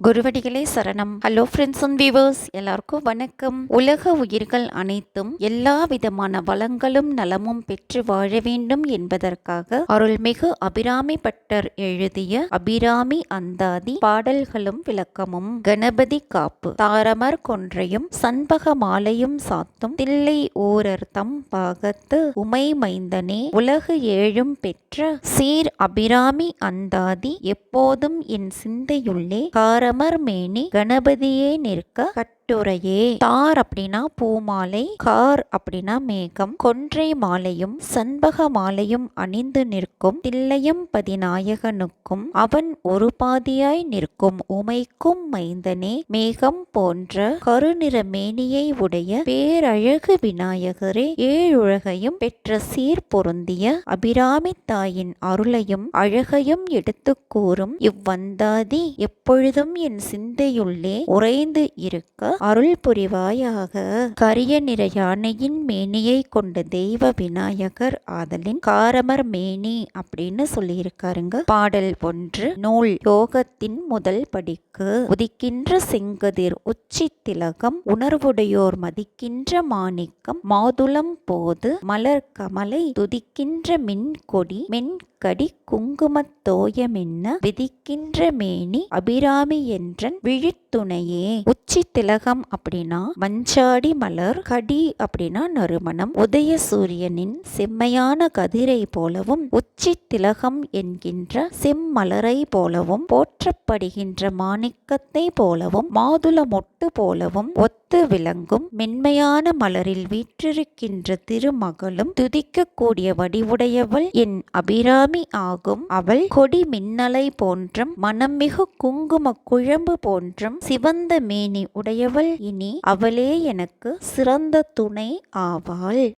குருவடிகளே சரணம். Hello friends and viewers எல்லாருக்கும் வணக்கம். உலக உயிர்கள் அனைத்தும் எல்லா விதமான வளங்களும் நலமும் பெற்று வாழ வேண்டும் என்பதற்காக அருள்மிகு அபிராமி பட்டர் எழுதிய அபிராமி அந்தாதி பாடல்களும் விளக்கமும் கணபதி காப்பு தாரமர் கொன்றையும் சண்பக மாலையும் சாத்தும் தில்லை ஊரர் தம் பாகத்து உமை மைந்தனே உலகு ஏழும் பெற்ற சீர் அபிராமி அந்தாதி எப்போதும் என் சிந்தையுள்ளே காரமர் சமர்மேனி கணபதியே நிற்க கட்ட கட்டுரையே தார் அப்படின்னா பூமாலை கார் அப்படின்னா மேகம் கொன்றை மாலையும் சண்பக மாலையும் அணிந்து நிற்கும் தில்லையும் பதிநாயகனுக்கும் அவன் ஒரு பாதியாய் நிற்கும் உமைக்கும் மைந்தனே மேகம் போன்ற கருநிற மேனியை உடைய பேரழகு விநாயகரே ஏழுலகையும் பெற்ற சீர் பொருந்திய அபிராமி தாயின் அருளையும் அழகையும் எடுத்து கூறும் இவ்வந்தாதி எப்பொழுதும் என் சிந்தையுள்ளே உறைந்து இருக்க அருள் புரிவாயாக கரிய நிற யானையின் மேனியை கொண்ட தெய்வ விநாயகர் ஆதலின் காரமர் மேனி அப்படின்னு சொல்லியிருக்காருங்க. பாடல் ஒன்று நூல் யோகத்தின் முதல் படிக்கு உதிக்கின்ற செங்கதிர் உச்சி திலகம் உணர்வுடையோர் மதிக்கின்ற மாணிக்கம் மாதுளம் போது மலர் கமலை துதிக்கின்ற மின் கொடி குங்குமத் தோயமென்ன விதிக்கின்ற மேனி அபிராமி என்றன் துணையே. உச்சி திலகம் அப்படின்னா மஞ்சாடி மலர் கடி அப்படின்னா நறுமணம். உதய சூரியனின் செம்மையான கதிரை போலவும் உச்சி திலகம் என்கின்ற செம்மலரை போலவும் போற்றப்படுகின்ற மாணிக்கத்தை போலவும் மாதுள மொட்டு போலவும் ஒத்த விளங்கும் மென்மையான மலரில் வீற்றிருக்கின்ற திருமகளும் துதிக்கக்கூடிய வடிவுடையவள் என் அபிராமி ஆகும். அவள் கொடி மின்னலை போன்றும் மிகு குங்கும குழம்பு போன்றும் சிவந்த மேனி உடையவள். இனி அவளே எனக்கு சிறந்த துணை ஆவாள்.